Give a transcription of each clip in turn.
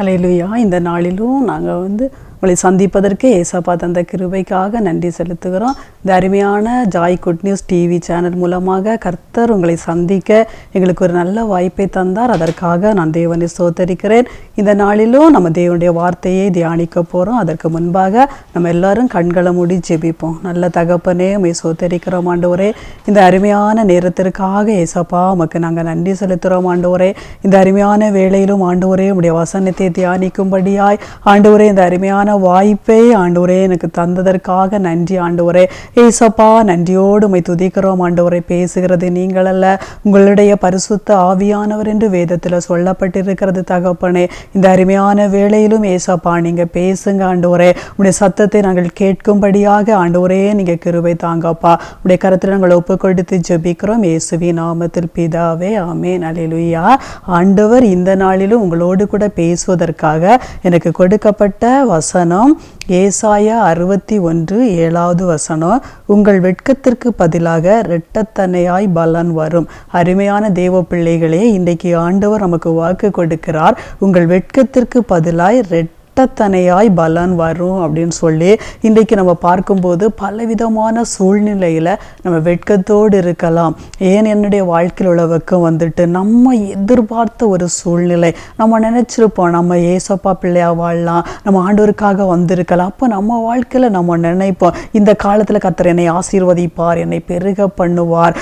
Hallelujah இந்த நாளிலும் நாங்கள் வந்து உங்களை சந்திப்பதற்கு ஏசப்பா தந்த கிருபைக்காக நன்றி செலுத்துகிறோம். இந்த அருமையான Joy Good News TV channel மூலமாக கர்த்தர் உங்களை சந்திக்க எங்களுக்கு ஒரு நல்ல வாய்ப்பை தந்தார். அதற்காக நான் தேவனை சோத்தரிக்கிறேன் இந்த நாளிலும் நம்ம தேவனுடைய வார்த்தையை தியானிக்க போகிறோம் அதற்கு முன்பாக நம்ம எல்லாரும் கண்களை மூடி ஜெபிப்போம். நல்ல தகப்பனே உமை சோத்தரிக்கிறோம் ஆண்டவரே. இந்த அருமையான நேரத்திற்காக ஏசப்பா உமக்கு நாங்கள் நன்றி செலுத்துகிறோம் ஆண்டவரே. இந்த அருமையான வேளையிலும் ஆண்டவரே உடைய வசனத்தை தியானிக்கும்படியாய் ஆண்டவரே இந்த அருமையான வாய்ப்பை ஆண்டவரே எனக்கு தந்ததற்காக நன்றி ஆண்டவரே. ஏசப்பா நன்றியோடு உமை துதிக்கிறோம் ஆண்டவரை. பேசுகிறது நீங்கள் அல்ல உங்களுடைய பரிசுத்த ஆவியானவர் என்று வேதத்தில் சொல்லப்பட்டிருக்கிறது தகப்பனே. இந்த அருமையான வேளையிலும் ஏசப்பா நீங்க பேசுங்க ஆண்டவரே. உடைய சத்தத்தை நாங்கள் கேட்கும்படியாக ஆண்டவரே நீங்கள் கிருவை தாங்கப்பா. உடைய கருத்தில் நாங்கள் ஒப்பு கொடுத்து ஜெபிக்கிறோம். இயேசுவி நாமத்தில் பிதாவே ஆமே நலிலுயா ஆண்டவர் இந்த நாளிலும் உங்களோடு கூட பேசுவதற்காக எனக்கு கொடுக்கப்பட்ட வசனம் ஏசாயா அறுபத்தி ஒன்று ஏழாவது வசனம். உங்கள் வெட்கத்திற்கு பதிலாக இரட்டத்தனையாய் பலன் வரும். அருமையான தேவ பிள்ளைகளே இன்றைக்கு ஆண்டவர் நமக்கு வாக்கு கொடுக்கிறார். உங்கள் வெட்கத்திற்கு பதிலாய் ரெட் இரட்டத்தனையாய் பலன் வரும் அப்படின்னு சொல்லி இன்றைக்கு நம்ம பார்க்கும்போது பலவிதமான சூழ்நிலையில் நம்ம வெட்கத்தோடு இருக்கலாம். ஏன் என்னுடைய வாழ்க்கையில் உள்ள வெக்கம் வந்துட்டு நம்ம எதிர்பார்த்த ஒரு சூழ்நிலை. நம்ம நினச்சிருப்போம் நம்ம ஏசப்பா பிள்ளையாக வாழலாம் நம்ம ஆண்டோருக்காக வந்திருக்கலாம். அப்போ நம்ம வாழ்க்கையில் நம்ம நினைப்போம் இந்த காலத்தில் கத்தர் என்னை ஆசீர்வதிப்பார் என்னை பெருக பண்ணுவார்.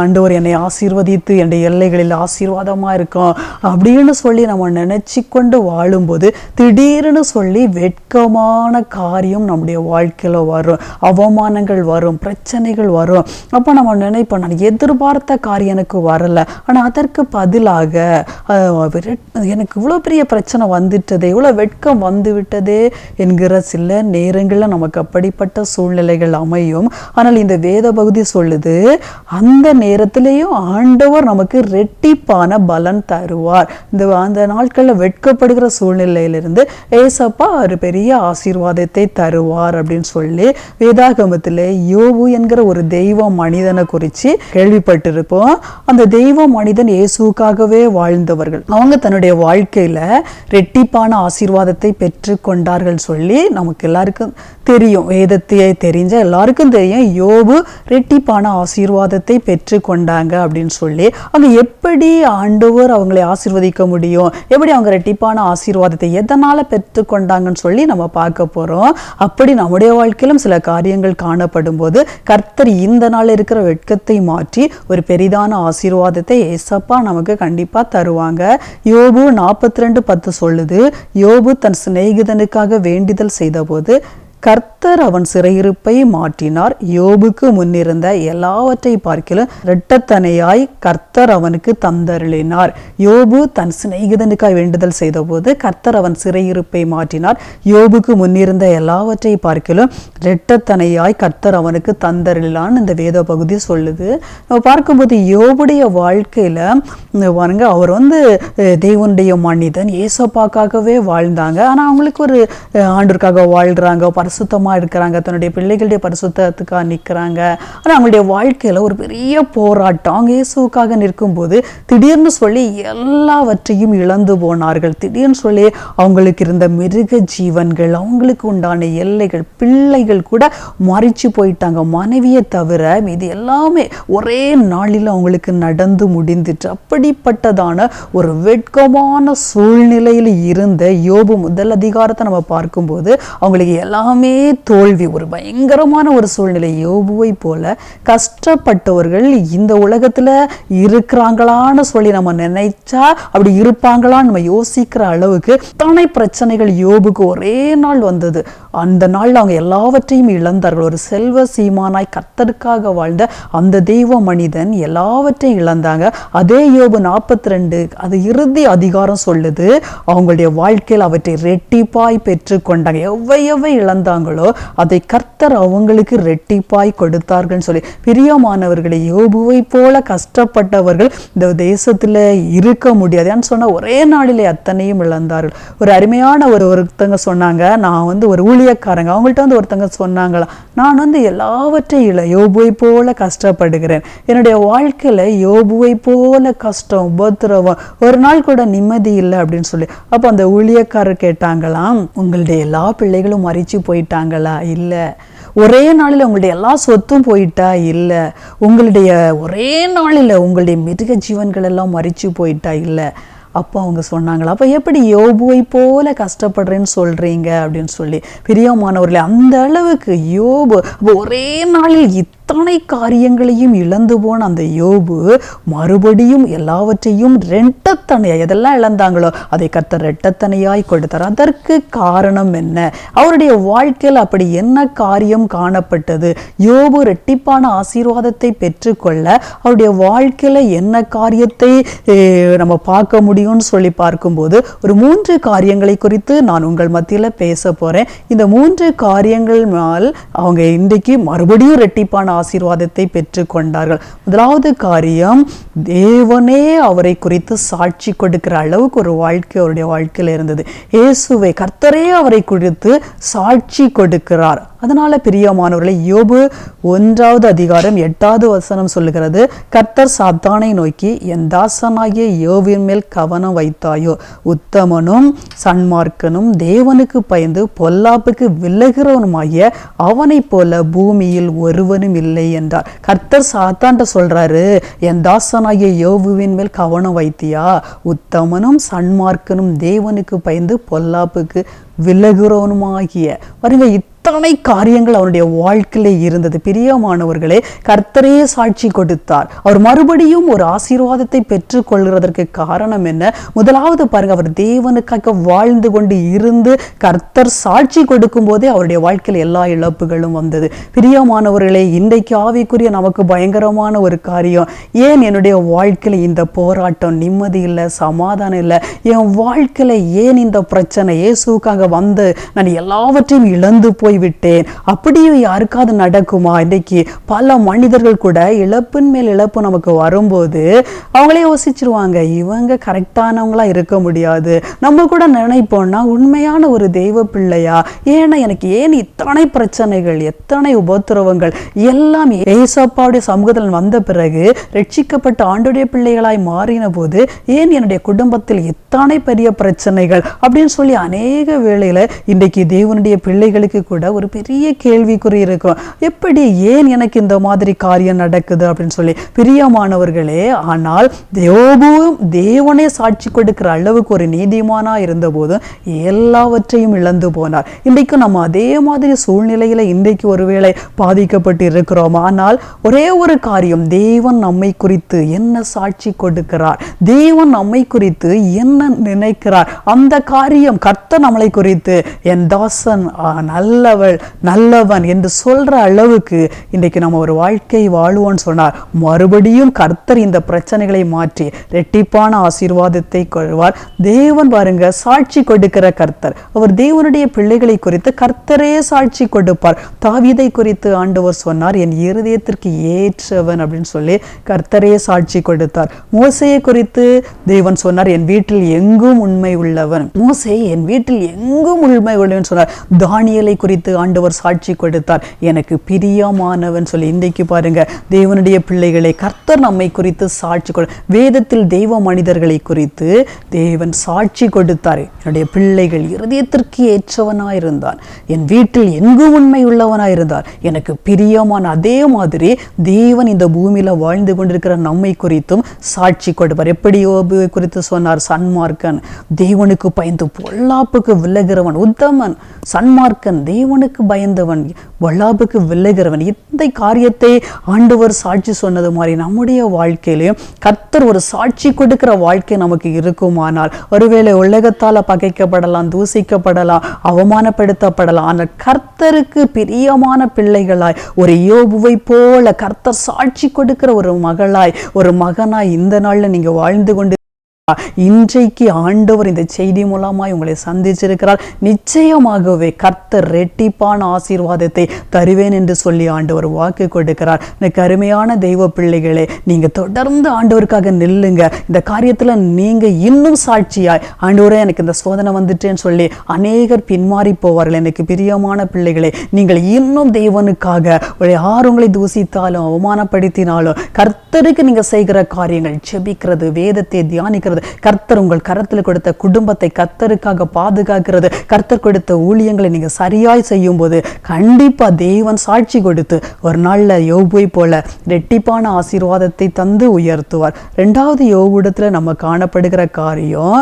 ஆண்டோர் ஆண்டவர் என்னை ஆசீர்வதித்து என்னுடைய எல்லைகளில் ஆசீர்வாதமாக இருக்கும் அப்படின்னு சொல்லி நம்ம நினச்சி கொண்டு வாழும்போது திடீர்னு சொல்லி வெட்கமான காரியம் நம்முடைய வாழ்க்கையில் வரும். அவமானங்கள் வரும் பிரச்சனைகள் வரும். அப்போ நம்ம நினைப்போம் நான் எதிர்பார்த்த காரியம் எனக்கு வரலை. ஆனால் அதற்கு பதிலாக எனக்கு இவ்வளோ பெரிய பிரச்சனை வந்துட்டதே இவ்வளோ வெட்கம் வந்து விட்டதே என்கிற சில நேரங்களில் நமக்கு அப்படிப்பட்ட சூழ்நிலைகள் அமையும். ஆனால் இந்த வேத பகுதி சொல்லுது அந்த நேரத்திலேயும் ஆண்டவர் நமக்கு ரெட்டிப்பான பலன் தருவார். இந்த அந்த நாட்களில் வெட்கப்படுகிற சூழ்நிலையிலிருந்து ஏசப்பா ஒரு பெரிய ஆசீர்வாதத்தை தருவார் அப்படின்னு சொல்லி வேதாகமத்தில் யோபு என்கிற ஒரு தெய்வ மனிதனை குறித்து கேள்விப்பட்டிருப்போம். அந்த தெய்வ மனிதன் இயேசுக்காகவே வாழ்ந்தவர்கள். அவங்க தன்னுடைய வாழ்க்கையில ரெட்டிப்பான ஆசீர்வாதத்தை பெற்று கொண்டார்கள் சொல்லி நமக்கு எல்லாருக்கும் தெரியும். வேதத்தையே தெரிஞ்ச எல்லாருக்கும் தெரியும். யோபு ரெட்டிப்பான ஆசீர்வாதத்தை பெற்று கொண்டாங்க அப்படின்னு சொல்லி. அவங்க எப்படி ஆண்டவர் அவங்களை ஆசீர்வதிக்க முடியும்? எப்படி அவங்க ரெட்டிப்பான ஆசீர்வாதத்தை எதனால் பெற்று கற்றுக்கொண்டாங்கன்னு சொல்லி நம்ம பார்க்க போகிறோம் அப்படி நம்முடைய வாழ்க்கையிலும் சில காரியங்கள் காணப்படும் போது கர்த்தர் இந்த நாள் இருக்கிற வெட்கத்தை மாற்றி ஒரு பெரிதான ஆசீர்வாதத்தை ஏசப்பா நமக்கு கண்டிப்பா தருவாங்க. யோபு நாற்பத்தி ரெண்டு பத்து சொல்லுது யோபு தன் சிநேகிதனுக்காக வேண்டிதல் செய்தபோது கர்த்தர் அவன் சிறையிருப்பை மாற்றினார். யோபுக்கு முன்னிருந்த எல்லாவற்றை பார்க்கிலும் இரட்டத்தனையாய் கர்த்தர் அவனுக்கு தந்தருளினார். யோபு தன் சிநேகிதனுக்காய் வேண்டுதல் செய்தபோது கர்த்தர் அவன் சிறையிருப்பை மாற்றினார். யோபுக்கு முன்னிருந்த எல்லாவற்றை பார்க்கிலும் இரட்டத்தனையாய் கர்த்தர் அவனுக்கு தந்தருளினான் இந்த வேத பகுதி சொல்லுது. நம்ம பார்க்கும்போது யோபுடைய வாழ்க்கையில பாருங்க அவர் வந்து தெய்வனுடைய தேவனுடைய மனிதன் ஏசப்பாக்காகவே வாழ்ந்தாங்க. ஆனா அவங்களுக்கு ஒரு ஆண்டுக்காக வாழ்றாங்க வாழ்றாங்க பரிசுத்தமா இருக்கிறாங்க. தன்னுடைய பிள்ளைகளுடைய பரிசுத்தத்துக்காக நிற்கிறாங்க ஆனால் அவங்களுடைய வாழ்க்கையில ஒரு பெரிய போராட்டம். இயேசுக்காக நிற்கும்போது திடீர்னு சொல்லி எல்லாவற்றையும் இழந்து போனார்கள். திடீர்னு சொல்லி அவங்களுக்கு இருந்த மிருக ஜீவன்கள் அவங்களுக்கு உண்டான எல்லைகள் பிள்ளைகள் கூட மறைச்சு போயிட்டாங்க. மனைவியை தவிர இது எல்லாமே ஒரே நாளில் அவங்களுக்கு நடந்து முடிந்துட்டு அப்படிப்பட்டதான ஒரு வெட்கமான சூழ்நிலையில் இருந்த யோபு முதல் அதிகாரத்தை நம்ம பார்க்கும்போது அவங்களுக்கு எல்லாமே தோல்வி ஒரு பயங்கரமான ஒரு சூழ்நிலை. யோபுவை போல கஷ்டப்பட்டவர்கள் இந்த உலகத்துல இருக்கிறாங்களான்னு சொல்லி நம்ம நினைச்சா அப்படி இருப்பாங்களான்னு நம்ம யோசிக்கிற அளவுக்கு தானே பிரச்சனைகள் யோபுக்கு ஒரே நாள் வந்தது. அந்த நாளில் அவங்க எல்லாவற்றையும் இழந்தார்கள். ஒரு செல்வ சீமானாய் கர்த்தருக்காக வாழ்ந்த அந்த தெய்வ மனிதன் எல்லாவற்றையும் இழந்தாங்க. அதே யோபு நாற்பத்தி ரெண்டு அது இறுதி அதிகாரம் சொல்லுது. அவங்களுடைய வாழ்க்கையில் அவற்றை ரெட்டிப்பாய் பெற்று கொண்டாங்க எவ்வை இழந்தாங்களோ அதை கர்த்தர் அவங்களுக்கு ரெட்டிப்பாய் கொடுத்தார்கள்னு சொல்லி. பிரியமானவர்களை யோபுவை போல கஷ்டப்பட்டவர்கள் இந்த தேசத்தில் இருக்க முடியாது. ஏன்னு சொன்னா ஒரே நாளிலே அத்தனையும் இழந்தார்கள். ஒரு அருமையான ஒரு ஒருத்தங்க சொன்னாங்க நான் வந்து ஒரு ஊழியர் ஊழியக்காரங்க அவங்கள்ட்ட வந்து ஒருத்தங்க சொன்னாங்களா நான் வந்து எல்லாவற்றையும் இல்லை யோபுவை போல கஷ்டப்படுகிறேன். என்னுடைய வாழ்க்கையில யோபுவை போல கஷ்டம் உபத்திரவம் ஒரு நாள் கூட நிம்மதி இல்லை அப்படின்னு சொல்லி. அப்போ அந்த ஊழியக்காரர் கேட்டாங்களாம் உங்களுடைய எல்லா பிள்ளைகளும் மறிச்சு போயிட்டாங்களா? இல்லை. ஒரே நாளில் உங்களுடைய எல்லா சொத்தும் போயிட்டா? இல்லை. உங்களுடைய ஒரே நாளில் உங்களுடைய மிருக ஜீவன்கள் எல்லாம் மறிச்சு போயிட்டா? இல்லை. அப்போ அவங்க சொன்னாங்களா அப்போ எப்படி யோபுவை போல கஷ்டப்படுறேன்னு சொல்கிறீங்க அப்படின்னு சொல்லி பிரியமானவர்களே அந்த அளவுக்கு யோபு அப்போ ஒரே நாளில் அத்தனை காரியங்களையும் இழந்து போன அந்த யோபு மறுபடியும் எல்லாவற்றையும் ரெட்டத்தனையாய் எதெல்லாம் இழந்தாங்களோ அதை கர்த்தர் ரெட்டத்தனையாய் கொடுத்தார். அதற்கு காரணம் என்ன? அவருடைய வாழ்க்கையில் அப்படி என்ன காரியம் காணப்பட்டது? யோபு ரெட்டிப்பான ஆசீர்வாதத்தை பெற்றுக்கொள்ள அவருடைய வாழ்க்கையில என்ன காரியத்தை நம்ம பார்க்க முடியும்னு சொல்லி பார்க்கும்போது ஒரு மூன்று காரியங்களை குறித்து நான் உங்கள் மத்தியில் பேச போறேன். இந்த மூன்று காரியங்கள் மேல் அவங்க இன்றைக்கு மறுபடியும் ரெட்டிப்பான ஆசீர்வாதத்தை பெற்று கொண்டார்கள். முதலாவது காரியம் தேவனே அவரை குறித்து சாட்சி கொடுக்கிற அளவுக்கு ஒரு வாழ்க்கை அவருடைய வாழ்க்கையில் இருந்தது. இயேசுவை கர்த்தரே அவரை குறித்து சாட்சி கொடுக்கிறார். அதனால பிரியமானவர்களை யோபு ஒன்றாவது அதிகாரம் எட்டாவது வசனம் சொல்லுகிறது கர்த்தர் சாத்தானை நோக்கி என் தாசனாகிய யோவின் மேல் கவனம் வைத்தாயோ? உத்தமனும் சன்மார்க்கனும் தேவனுக்கு பயந்து பொல்லாப்புக்கு விலகிறவனுமாகிய அவனைப் போல பூமியில் ஒருவனும் இல்லை என்றார். கர்த்தர் சாத்தான்ட்ட சொல்றாரு என் தாசனாகிய யோபுவின் மேல் கவனம் வைத்தியா? உத்தமனும் சன்மார்க்கனும் தேவனுக்கு பயந்து பொல்லாப்புக்கு விலகுறவனுமாகிய. பாருங்க இத்தனை காரியங்கள் அவருடைய வாழ்க்கையில இருந்தது. பிரியமானவர்களே கர்த்தரே சாட்சி கொடுத்தார். அவர் மறுபடியும் ஒரு ஆசீர்வாதத்தை பெற்றுக் கொள்கிறதற்கு காரணம் என்ன? முதலாவது பாருங்க அவர் தேவனுக்காக வாழ்ந்து கொண்டு இருந்து கர்த்தர் சாட்சி கொடுக்கும் போதே அவருடைய வாழ்க்கையில் எல்லா இழப்புகளும் வந்தது. பிரியமானவர்களே இன்றைக்கு ஆவிக்குரிய நமக்கு பயங்கரமான ஒரு காரியம். ஏன் என்னுடைய வாழ்க்கையில இந்த போராட்டம் நிம்மதி இல்லை சமாதானம் இல்லை? என் வாழ்க்கையில ஏன் இந்த பிரச்சனை? ஏசுக்காக வந்து நான் எல்லாவற்றையும் இழந்து போய்விட்டேன். அப்படியும் யாருக்காவது நடக்குமா? இன்றைக்கு பல மனிதர்கள் கூட இழப்பின் மேல் இழப்பு நமக்கு வரும்போது அவங்களே யோசிச்சிருவாங்க இவங்க கரெக்டானவங்களா இருக்க முடியாது. நம்ம கூட நினைப்போம்னா உண்மையான ஒரு தெய்வ பிள்ளையா? ஏன்னா எனக்கு ஏன் இத்தனை பிரச்சனைகள் எத்தனை உபத்திரவங்கள்? எல்லாம் ஏசப்பாவுடைய சமூகத்தில் வந்த பிறகு ரட்சிக்கப்பட்ட ஆண்டுடைய பிள்ளைகளாய் மாறின போது ஏன் என்னுடைய குடும்பத்தில் இத்தனை பெரிய பிரச்சனைகள்? அப்படின்னு சொல்லி அநேக வேளையில் இன்றைக்கு தேவனுடைய பிள்ளைகளுக்கு கூட ஒரு பெரிய கேள்விக்குறி இருக்கும். எப்படி ஏன் எனக்கு இந்த மாதிரி காரியம் நடக்குது அப்படின்னு சொல்லி. பிரியமானவர்களே ஆனால் யோபுவும் தேவனே சாட்சி கொடுக்கிற அளவுக்கு ஒரு நீதிமானாக இருந்தபோதும் எல்லாவற்றையும் இழந்து போனார். இன்றைக்கு நம்ம அதே மாதிரி சூழ்நிலையில் இன்றைக்கு ஒருவேளை பாதிக்கப்பட்டு இருக்கிறோம்? ஆனால் ஒரே ஒரு காரியம் தேவன் நம்மை குறித்து என்ன சாட்சி கொடுக்கிறார்? தேவன் நம்மை குறித்து என்ன நினைக்கிறார்? அந்த காரியம் கர்த்த நம்மளை குறித்து என் தாசன் நல்லவள் நல்லவன் என்று சொல்ற அளவுக்கு இன்றைக்கு நம்ம ஒரு வாழ்க்கை வாழ்வோம்னு சொன்னார். மறுபடியும் கர்த்தர் இந்த பிரச்சனைகளை மாற்றி ரெட்டிப்பான ஆசீர்வாதத்தை கொள்வார். தேவன் பாருங்க சாட்சி கொடுக்கிற கர்த்தர். அவர் தேவனுடைய பிள்ளைகளை குறித்து கர்த்தரே சாட்சி கொடுப்பார். தாவிதை குறித்து ஆண்டவர் சொன்னார் என் இருதயத்திற்கு ஏற்றவன் அப்படின்னு சொல்லி கர்த்தரே சாட்சி கொடுத்தார். மோசையை குறித்து தேவன் சொன்னார் என் வீட்டில் எங்கும் உண்மை உள்ளவன். மோசை என் வீட்டில் எங்கும் உண்மை உள்ளவன் சொன்னார். தானியலை குறித்து ஆண்டவர் சாட்சி கொடுத்தார். எனக்கு பிரியமானவன் சொல்லி இன்றைக்கு பாருங்க தேவனுடைய பிள்ளைகளை கர்த்தர் நம்மை குறித்து சாட்சி கொடு வேதத்தில் தெய்வ மனிதர்களை குறித்து தேவன் சாட்சி கொடுத்தார். என்னுடைய பிள்ளைகள் இருதயத்திற்கு ஏற்றவனாயிருந்தான். என் வீட்டில் எங்கும் உண்மை உள்ளவனாயிருந்தார். எனக்கு பிரியமான அதே மாதிரி தேவன் இந்த பூமியில வாழ்ந்து கொண்டிருக்கிற நம்மை குறித்தும் சாட்சி கொடுப்பார். எப்படி குறித்து சொன்னார் சன்மார்க்கன் தேவனுக்கு பயந்து பொல்லாப்புக்கு விலகிறவன் உத்தமன் சன்மார்க்கன் தேவனுக்கு பயந்தவன் வல்லாபுக்கு விலகிறவன் இந்த காரியத்தை ஆண்டவர் சாட்சி சொன்னது மாதிரி நம்முடைய வாழ்க்கையிலையும் கர்த்தர் ஒரு சாட்சி கொடுக்கிற வாழ்க்கை நமக்கு இருக்குமானால் ஒருவேளை உலகத்தால பகைக்கப்படலாம் தூசிக்கப்படலாம் அவமானப்படுத்தப்படலாம் ஆனால் கர்த்தருக்கு பிரியமான பிள்ளைகளாய் ஒரு யோபுவை போல கர்த்தர் சாட்சி கொடுக்கிற ஒரு மகளாய் ஒரு மகனாய் இந்த நாள்ல நீங்க வாழ்ந்து கொண்டு இன்றைக்கு ஆண்டவர் இந்த செய்தி மூலமாய் உங்களை சந்திச்சிருக்கிறார். நிச்சயமாகவே கர்த்தர் ரெட்டிப்பான ஆசீர்வாதத்தை தருவேன் என்று சொல்லி ஆண்டவர் வாக்கு கொடுக்கிறார். எனக்கு அருமையான தெய்வ பிள்ளைகளே நீங்க தொடர்ந்து ஆண்டவருக்காக நில்லுங்க. இந்த காரியத்துல நீங்க இன்னும் சாட்சியாய் ஆண்டவரே எனக்கு இந்த சோதனை வந்துட்டேன்னு சொல்லி அநேகர் பின்மாறி போவார்கள். எனக்கு பிரியமான பிள்ளைகளே நீங்கள் இன்னும் தெய்வனுக்காக யார் உங்களை தூசித்தாலும் அவமானப்படுத்தினாலும் கர்த்தருக்கு நீங்க செய்கிற காரியங்கள் செபிக்கிறது வேதத்தை தியானிக்கிறது கர்த்தர் உங்கள் கரத்தில் கொடுத்த குடும்பத்தை கர்த்தருக்காக பாதுகாக்கிறது. கர்த்தர் கொடுத்த ஊழியங்களை நீங்கள் சரியாய் செய்யும் போது கண்டிப்பா தேவன் சாட்சி கொடுத்து ஒரு நாளில் யோபுவை போல ரெட்டிப்பான ஆசீர்வாதத்தை தந்து உயர்த்துவார். ரெண்டாவது யோபுடத்தில் நம்ம காணப்படுகிற காரியம்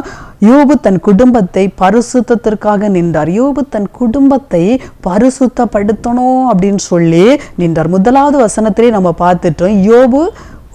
யோபு தன் குடும்பத்தை பரிசுத்தத்திற்காக நின்றார். யோபு தன் குடும்பத்தை பரிசுத்தப்படுத்தணும் அப்படின்னு சொல்லி நின்றார். முதலாவது வசனத்திலே நம்ம பார்த்துட்டோம் யோபு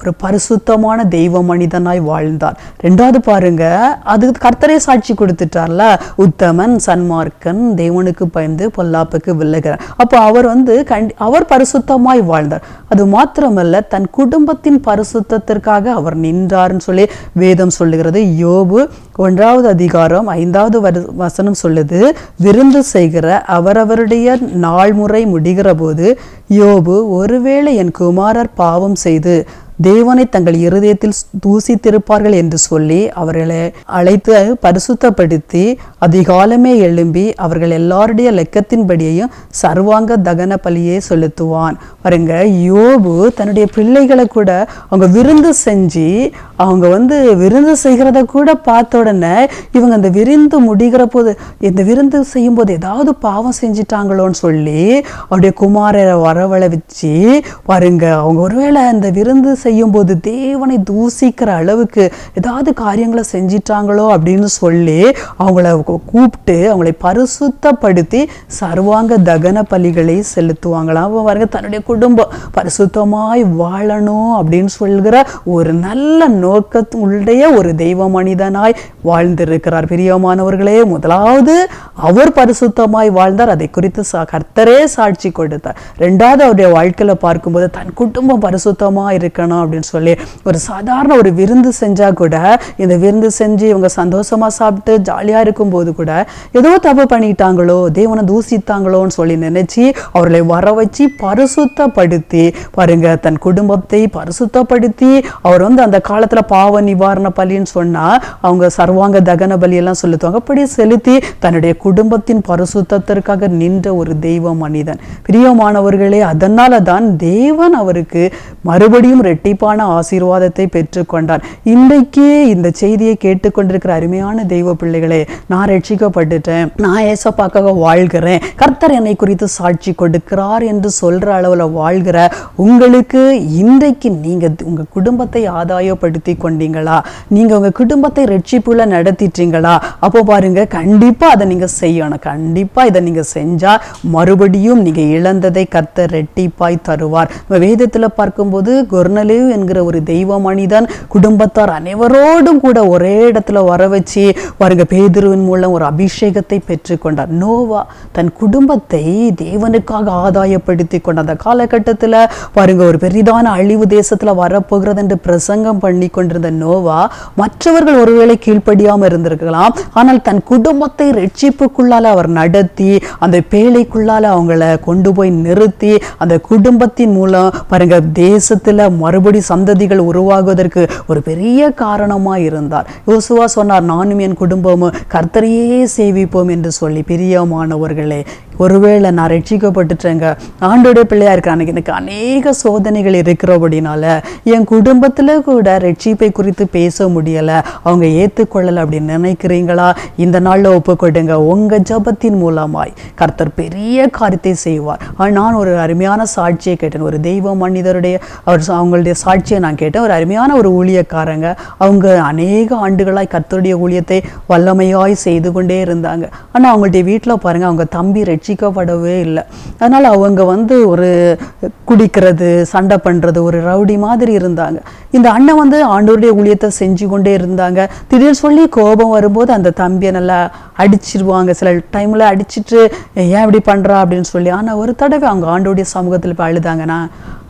ஒரு பரிசுத்தமான தெய்வ மனிதனாய் வாழ்ந்தார் ரெண்டாவது பாருங்க அது கர்த்தரே சாட்சி கொடுத்துட்டார்ல? உத்தமன் சன்மார்க்கன் தேவனுக்கு பயந்து பொல்லாப்புக்கு வில்லுகிறார் அப்போ அவர் வந்து கண்டி அவர் பரிசுத்தமாய் வாழ்ந்தார். அது மாத்திரமல்ல தன் குடும்பத்தின் பரிசுத்தத்திற்காக அவர் நின்றார்னு சொல்லி வேதம் சொல்லுகிறது. யோபு ஒன்றாவது அதிகாரம் ஐந்தாவது வரு- வசனம் சொல்லுது விருந்து செய்கிற அவரவருடைய நாள்முறை முடிகிற போது யோபு ஒருவேளை என் குமாரர் பாவம் செய்து தேவனை தங்கள் இருதயத்தில் தூசித்திருப்பார்கள் என்று சொல்லி அவர்களை அழைத்து பரிசுத்தப்படுத்தி அதிகாலமே எழும்பி அவர்கள் எல்லாருடைய லெக்கத்தின்படியையும் சர்வாங்க தகன பலியை செலுத்துவான். பாருங்க யோபு தன்னுடைய பிள்ளைகளை கூட அவங்க விருந்து செஞ்சு அவங்க வந்து விருந்து செய்கிறத கூட பார்த்த உடனே இவங்க அந்த விருந்து முடிகிற போது இந்த விருந்து செய்யும் போது ஏதாவது பாவம் செஞ்சிட்டாங்களோன்னு சொல்லி அவருடைய குமாரரை வரவழைச்சு பாருங்க அவங்க ஒருவேளை அந்த விருந்து செய்யும் போது தேவனை தூசிக்கிற அளவுக்கு ஏதாவது காரியங்களை செஞ்சிட்டாங்களோ அப்படின்னு சொல்லி அவங்கள கூப்பிட்டு அவங்களை பரிசுத்தப்படுத்தி சர்வாங்க தகன பலிகளை செலுத்துவாங்களாம். பாருங்க தன்னுடைய குடும்பம் பரிசுத்தமாய் வாழணும் அப்படின்னு சொல்கிற ஒரு நல்ல நோக்கத்துடைய ஒரு தெய்வ மனிதனாய் வாழ்ந்திருக்கிறார். பிரியமானவர்களே முதலாவது அவர் பரிசுத்தமாய் வாழ்ந்தார். அதை குறித்து சா- கர்த்தரே சாட்சி கொடுத்தார். ரெண்டாவது அவருடைய வாழ்க்கையில பார்க்கும்போது தன் குடும்பம் பரிசுத்தமா இருக்கணும் அப்படின்னு சொல்லி ஒரு சாதாரண ஒரு விருந்து செஞ்சா கூட இந்த விருந்து செஞ்சு இவங்க சந்தோஷமா சாப்பிட்டு ஜாலியா இருக்கும்போது கூட ஏதோ தப்பு பண்ணிட்டாங்களோ தேவனை தூசித்தாங்களோன்னு சொல்லி நினைச்சு அவர்களை வர வச்சு பரிசுத்தப்படுத்தி பாருங்க தன் குடும்பத்தை பரிசுத்தப்படுத்தி அவர் வந்து அந்த காலத்துல பாவ நிவாரண பலின்னு சொன்னா அவங்க சர்வாங்க தகன பலி எல்லாம் செலுத்துவாங்க. அப்படி செலுத்தி தன்னுடைய குடும்பத்தின் பரிசுத்தத்திற்காக நின்ற ஒரு தெய்வ மனிதன். பிரியமானவர்களே அதனால தான் தேவன் அவருக்கு மறுபடியும் ரெட்டிப்பான ஆசீர்வாதத்தை பெற்றுக்கொண்டார். இன்றைக்கு இந்த செய்தியை கேட்டுக்கொண்டிருக்கிற அருமையான தெய்வ பிள்ளைகளே நான் ரட்சிக்கப்பட்டுட்டேன். நான் ஏசப்பாக்காக வாழ்கிறேன். கர்த்தர் என்னை குறித்து சாட்சி கொடுக்கிறார் என்று சொல்ற அளவுல வாழ்கிற உங்களுக்கு இன்றைக்கு நீங்க உங்க குடும்பத்தை ஆதாயப்படுத்தி கொண்டீங்களா நீங்க உங்க குடும்பத்தை ரட்சிப்புல நடத்திட்டீங்களா? அப்போ பாருங்க கண்டிப்பா அதை நீங்க செய்யணும். கண்டிப்பா இதை நீங்க செஞ்சா மறுபடியும் நீங்க இழந்ததை கத்த ரெட்டிப்பாய் தருவார். நம்ம வேதத்துல பார்க்கும்போது கொர்னலேவ் என்கிற ஒரு தெய்வ மனிதன் குடும்பத்தார் அனைவரோடும் கூட ஒரே இடத்துல வர வச்சு பாருங்க பேதுருவின் மூலம் ஒரு அபிஷேகத்தை பெற்றுக்கொண்டார். நோவா தன் குடும்பத்தை தேவனுக்காக ஆதாயப்படுத்தி கொண்ட அந்த காலகட்டத்துல பாருங்க ஒரு பெரிதான அழிவு தேசத்துல வரப்போகிறது என்று பிரசங்கம் பண்ணி கொண்டிருந்த நோவா மற்றவர்கள் ஒருவேளை கீழ்ப்படியாமல் இருந்திருக்கலாம். ஆனால் தன் குடும்பத்தை ரட்சிப்புக்குள்ளால அவர் நடத்தி அந்த பேழைக்குள்ளால அவங்கள கொண்டு போய் நிறுத்தி அந்த குடும்பத்தின் மூலம் பாருங்க தேசத்துல மறுபடி சந்ததிகள் உருவாகுவதற்கு ஒரு பெரிய காரணமா இருந்தார். யோசுவா சொன்னார் நானும் என் குடும்பமும் கர்த்தரையே சேவிப்போம் என்று சொல்லி பிரியமானவர்களே ஒருவேளை நான் ரட்சிக்கப்பட்டுட்டேங்க. ஆண்டோடைய பிள்ளையா இருக்கிறான் எனக்கு அநேக சோதனைகள் இருக்கிறபடினால என் குடும்பத்தில் கூட ரட்சிப்பை குறித்து பேச முடியலை. அவங்க ஏற்றுக்கொள்ளலை அப்படின்னு நினைக்கிறீங்களா? இந்த நாளில் ஒப்புக்கொடுங்க. உங்கள் ஜபத்தின் மூலமாய் கர்த்தர் பெரிய காரியத்தை செய்வார். நான் ஒரு அருமையான சாட்சியை கேட்டேன். ஒரு தெய்வ மனிதருடைய அவர் அவங்களுடைய சாட்சியை நான் கேட்டேன். ஒரு அருமையான ஒரு ஊழியக்காரங்க. அவங்க அநேக ஆண்டுகளாய் கர்த்தருடைய ஊழியத்தை வல்லமையாய் செய்து கொண்டே இருந்தாங்க. ஆனால் அவங்களுடைய வீட்டில் பாருங்க அவங்க தம்பி ரசிக்கப்படவே இல்லை. அதனால் அவங்க வந்து ஒரு குடிக்கிறது சண்டை பண்ணுறது ஒரு ரவுடி மாதிரி இருந்தாங்க. இந்த அண்ணன் வந்து ஆண்டோருடைய ஊழியத்தை செஞ்சு கொண்டே இருந்தாங்க. திடீர்னு சொல்லி கோபம் வரும்போது அந்த தம்பியை நல்லா அடிச்சிருவாங்க. சில டைமில் அடிச்சிட்டு ஏன் இப்படி பண்றா? அப்படின்னு சொல்லி. ஆனால் ஒரு தடவை அவங்க ஆண்டோடைய சமூகத்தில் இப்போ அழுதாங்கன்னா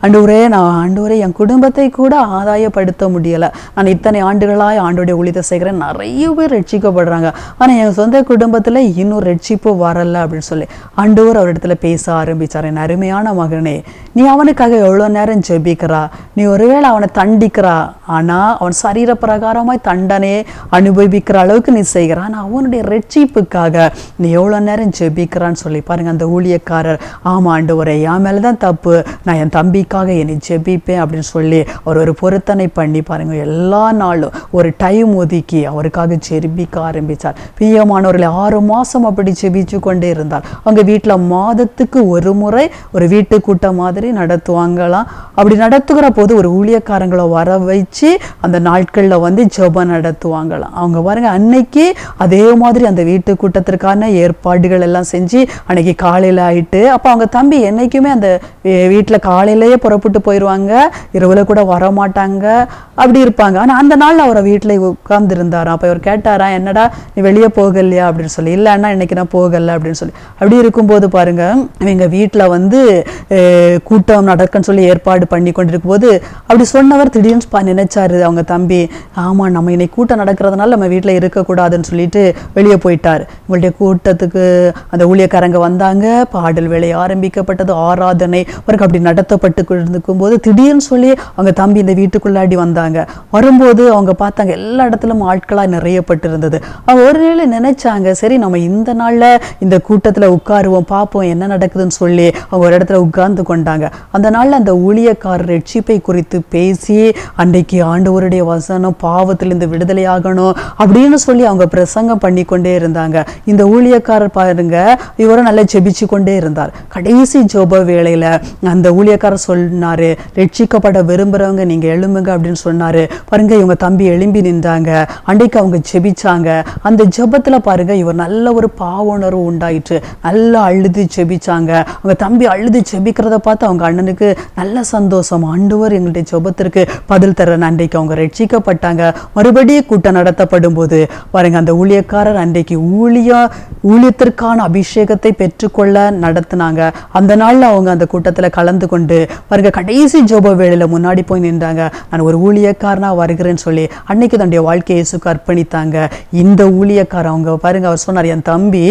ஆண்டவரே நான் ஆண்டவரே என் குடும்பத்தை கூட ஆதாயப்படுத்த முடியலை. நான் இத்தனை ஆண்டுகளாய் ஆண்டோடைய ஊழியத்தை செய்கிறேன் நிறைய பேர் ரட்சிக்கப்படுறாங்க. ஆனால் என் சொந்த குடும்பத்தில் இன்னும் ரட்சிப்பு வரல அப்படின்னு சொல்லி ஆண்டவர் அவரிடத்துல பேச ஆரம்பிச்சார். என் அருமையான மகனே நீ அவனுக்காக எவ்வளோ நேரம் ஜெபிக்கிறா? நீ ஒருவேளை அவனை தண்டிக்கிறா? ஆனால் அவன் சரீர பிரகாரமாய் தண்டனையை அனுபவிக்கிற அளவுக்கு நீ செய்கிறான் ஆனால் அவனுடைய ரட்சிப்புக்காக நீ எவ்வளோ நேரம் ஜெபிக்கிறான்னு சொல்லி பாருங்க அந்த ஊழியக்காரர். ஆமா ஆண்டவரே என் மேலே தான் தப்பு. நான் என் உங்களுக்காக என்னை ஜெபிப்பேன் அப்படின்னு சொல்லி அவர் ஒரு பொருத்தனை பண்ணி பாருங்கள் எல்லா நாளும் ஒரு டைம் ஒதுக்கி அவருக்காக ஜெபிக்க ஆரம்பித்தார் பிரியமானவர்களை ஆறு மாதம் அப்படி ஜெபிச்சு கொண்டே இருந்தார். அவங்க வீட்டில் மாதத்துக்கு ஒரு முறை ஒரு வீட்டு கூட்டம் மாதிரி நடத்துவாங்களாம் அப்படி நடத்துகிற போது ஒரு ஊழியக்காரங்களை வர வச்சு அந்த நாட்களில் வந்து ஜெபம் நடத்துவாங்களாம் அவங்க பாருங்க அன்னைக்கு அதே மாதிரி அந்த வீட்டு கூட்டத்திற்கான ஏற்பாடுகள் எல்லாம் செஞ்சு அன்னைக்கு காலையில் ஆயிட்டு அப்போ அவங்க தம்பி என்னைக்குமே அந்த வீட்டில் காலையிலேயே புறப்பட்டு போயிடுவாங்க இரவில் கூட வர மாட்டாங்க அப்படி இருப்பாங்க. ஆனால் அந்த நாள் அவரை வீட்டில் உட்கார்ந்துருந்தாராம் அப்போ இவர் கேட்டாரா என்னடா நீ வெளியே போகலையா? அப்படின்னு சொல்லி இல்லைன்னா இன்றைக்கி இன்னைக்கு நான் போகலை. அப்படின்னு சொல்லி. அப்படி இருக்கும்போது பாருங்க இவங்க வீட்டில் வந்து கூட்டம் நடக்குன்னு சொல்லி ஏற்பாடு பண்ணி கொண்டிருக்கும் போது அப்படி சொன்னவர் திடீர்னு பா நினைச்சாரு அவங்க தம்பி. ஆமாம் நம்ம இன்னைக்கு கூட்டம் நடக்கிறதுனால நம்ம வீட்டில் இருக்கக்கூடாதுன்னு சொல்லிட்டு வெளியே போயிட்டார். உங்களுடைய கூட்டத்துக்கு அந்த ஊழியக்காரங்க வந்தாங்க. பாடல் வேலை ஆரம்பிக்கப்பட்டது. ஆராதனை. அவருக்கு அப்படி நடத்தப்பட்டு கொண்டிருக்கும் போது திடீர்னு சொல்லி அவங்க தம்பி இந்த வீட்டுக்குள்ளாடி வந்தாங்க. வரும்போது அவங்க பார்த்தாங்க எல்லா இடத்துலும் ஆட்களாக நிறையப்பட்டிருந்தது. அவங்க ஒரு நிலை நினைச்சாங்க சரி நம்ம இந்த நாளில் இந்த கூட்டத்துல உட்காருவோம் பார்ப்போம் என்ன நடக்குதுன்னு சொல்லி அவங்க ஒரு இடத்துல உட்கார்ந்து கொண்டாங்க. அந்த நாளில் அந்த ஊழியக்காரர் ரட்சிப்பை குறித்து பேசி அன்றைக்கு ஆண்டவருடைய வசனம் பாவத்திலிருந்து விடுதலையாகணும் அப்படின்னு சொல்லி அவங்க பிரசங்கம் பண்ணி கொண்டே இருந்தாங்க. இந்த ஊழியக்காரர் பாருங்க இவரும் நல்லா ஜெபிச்சு கொண்டே இருந்தார். கடைசி ஜோப வேளையில் அந்த ஊழியக்காரர் சொன்னாரு. ரட்சிக்கப்பட விரும்புறவங்க நீங்க எழும்புங்க அப்படின்னு சொன்னாரு. பாருங்க இவங்க தம்பி எழும்பி நின்றாங்க. அன்றைக்கு அவங்க ஜெபிச்சாங்க. அந்த ஜெபத்துல பாருங்க இவர் நல்ல ஒரு பாவுணர்வு உண்டாயிற்று. நல்லா அழுது ஜெபிச்சாங்க. அவங்க தம்பி அழுது ஜெபிக்கிறத பார்த்து அவங்க அண்ணனுக்கு நல்ல சந்தோஷம். ஆண்டவர் எங்களுடைய ஜெபத்திற்கு பதில் தர அன்றைக்கு அவங்க ரட்சிக்கப்பட்டாங்க. மறுபடியும் கூட்டம் நடத்தப்படும் போது பாருங்க அந்த ஊழியக்காரர் அன்றைக்கு ஊழியா ஊழியத்திற்கான அபிஷேகத்தை பெற்றுக்கொள்ள நடத்தினாங்க. அந்த நாள்ல அவங்க அந்த கூட்டத்துல கலந்து கொண்டு பாருங்க கடைசி ஜோப வேளையில முன்னாடி போய் நின்றாங்க. நான் ஒரு ஊழியக்காரனாக வருகிறேன்னு சொல்லி அன்னைக்கு தன்னுடைய வாழ்க்கையை இயேசுக்கு அர்ப்பணித்தாங்க. இந்த ஊழியக்காரர் அவங்க பாருங்க அவர் சொன்னார் என் தம்பி